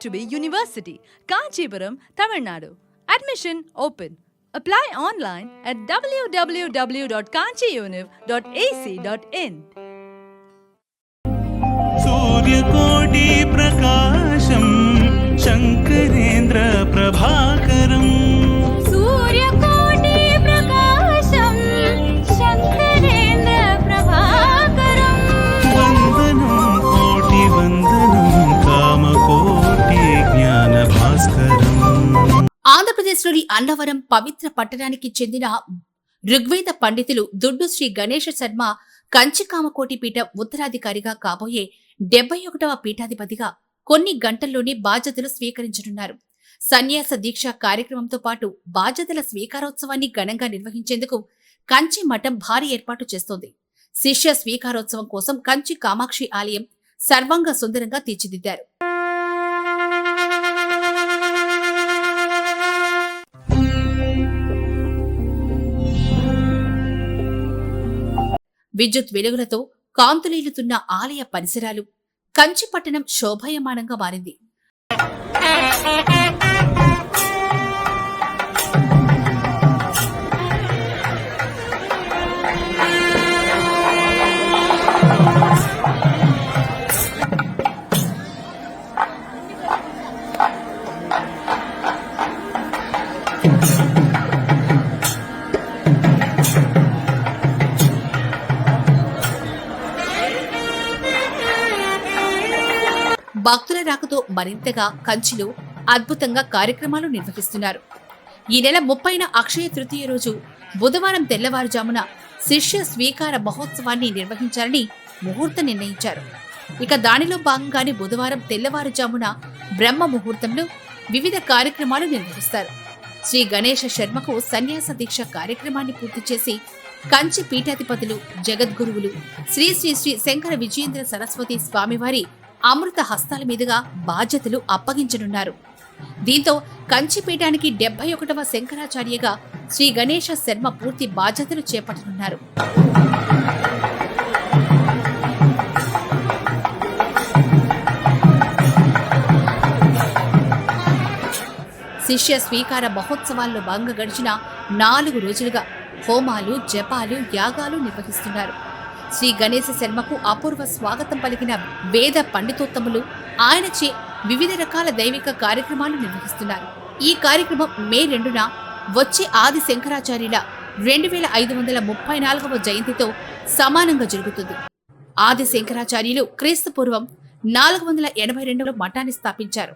To be University, Kanchipuram, Tamil Nadu. Admission open. Apply online at www.kanchiuniv.ac.in. ఆంధ్రప్రదేశ్లోని అన్నవరం పవిత్ర పట్టణానికి చెందిన ఋగ్వేద పండితులు దుడ్డు శ్రీ గణేష శర్మ కంచికామకోటి పీఠ ఉత్తరాధికారిగా కాబోయే డెబ్బై ఒకటవ పీఠాధిపతిగా కొన్ని గంటల్లోనే బాధ్యతలు స్వీకరించనున్నారు. సన్యాస దీక్ష కార్యక్రమంతో పాటు బాధ్యతల స్వీకారోత్సవాన్ని ఘనంగా నిర్వహించేందుకు కంచి మఠం భారీ ఏర్పాటు చేస్తోంది. శిష్య స్వీకారోత్సవం కోసం కంచి కామాక్షి ఆలయం సర్వాంగ సుందరంగా తీర్చిదిద్దారు. విద్యుత్ వెలుగులతో కాంతులీలుతున్న ఆలయ పరిసరాలు కంచి పట్టణం శోభాయమానంగా మారింది. భక్తుల రాకతో మరింతగా కంచిలో అద్భుతంగా కార్యక్రమాలు నిర్వహిస్తున్నారు. ఈ నెల ముప్పైన అక్షయ తృతీయ రోజు బుధవారం తెల్లవారుజామున శిష్య స్వీకార మహోత్సవాన్ని నిర్వహించాలని ముహూర్తం నిర్ణయించారు. ఇక దానిలో భాగంగానే బుధవారం తెల్లవారుజామున బ్రహ్మ ముహూర్తంలో వివిధ కార్యక్రమాలు నిర్వహిస్తారు. శ్రీ గణేష శర్మకు సన్యాస దీక్ష కార్యక్రమాన్ని పూర్తి చేసి కంచి పీఠాధిపతులు జగద్గురువులు శ్రీ శ్రీ శ్రీ శంకర విజయేంద్ర సరస్వతి స్వామివారి అమృత హస్తాల మీదుగా బాధ్యతలు అప్పగించనున్నారు. దీంతో కంచిపీఠానికి డెబ్బై ఒకటవ శంకరాచార్యగా శ్రీ గణేష శర్మ పూర్తి బాధ్యతలు చేపట్టనున్నారు. శిష్య స్వీకార మహోత్సవాల్లో భాగంగా గడిచిన నాలుగు రోజులుగా హోమాలు జపాలు యాగాలు నిర్వహిస్తున్నారు. శ్రీ గణేశ శర్మకు అపూర్వ స్వాగతం పలికిన వేద పండితోత్తములు ఆయనచే వివిధ రకాల దైవిక కార్యక్రమాలు నిర్వహిస్తున్నారు. ఈ కార్యక్రమం మే రెండున వచ్చే ఆది శంకరాచార్యుల రెండు వేల ఐదు వందల ముప్పై నాలుగవ జయంతితో సమానంగా జరుగుతుంది. ఆది శంకరాచార్యులు క్రీస్తు పూర్వం నాలుగు వందల ఎనభై రెండులో మఠాన్ని స్థాపించారు.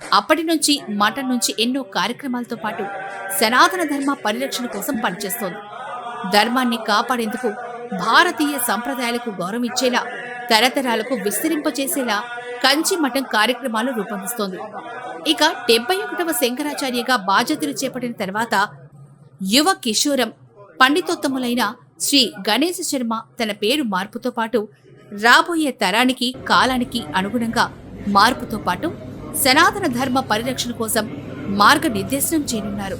అప్పటి నుంచి మఠం నుంచి ఎన్నో కార్యక్రమాలతో పాటు సనాతన ధర్మ పరిరక్షణ కోసం పనిచేస్తోంది. ధర్మాన్ని కాపాడేందుకు భారతీయ సంప్రదాయాలకు గౌరవం ఇచ్చేలా తరతరాలకు విస్తరింపచేసేలా కంచి మఠం కార్యక్రమాలు రూపొందిస్తోంది. ఇక డెబ్బై ఒకటవ శంకరాచార్యగా బాధ్యతలు చేపట్టిన తర్వాత యువ కిషోరం పండితోత్తములైన శ్రీ గణేశ శర్మ తన పేరు మార్పుతో పాటు రాబోయే తరానికి కాలానికి అనుగుణంగా మార్పుతో పాటు సనాతన ధర్మ పరిరక్షణ కోసం మార్గనిర్దేశనం చేయనున్నారు.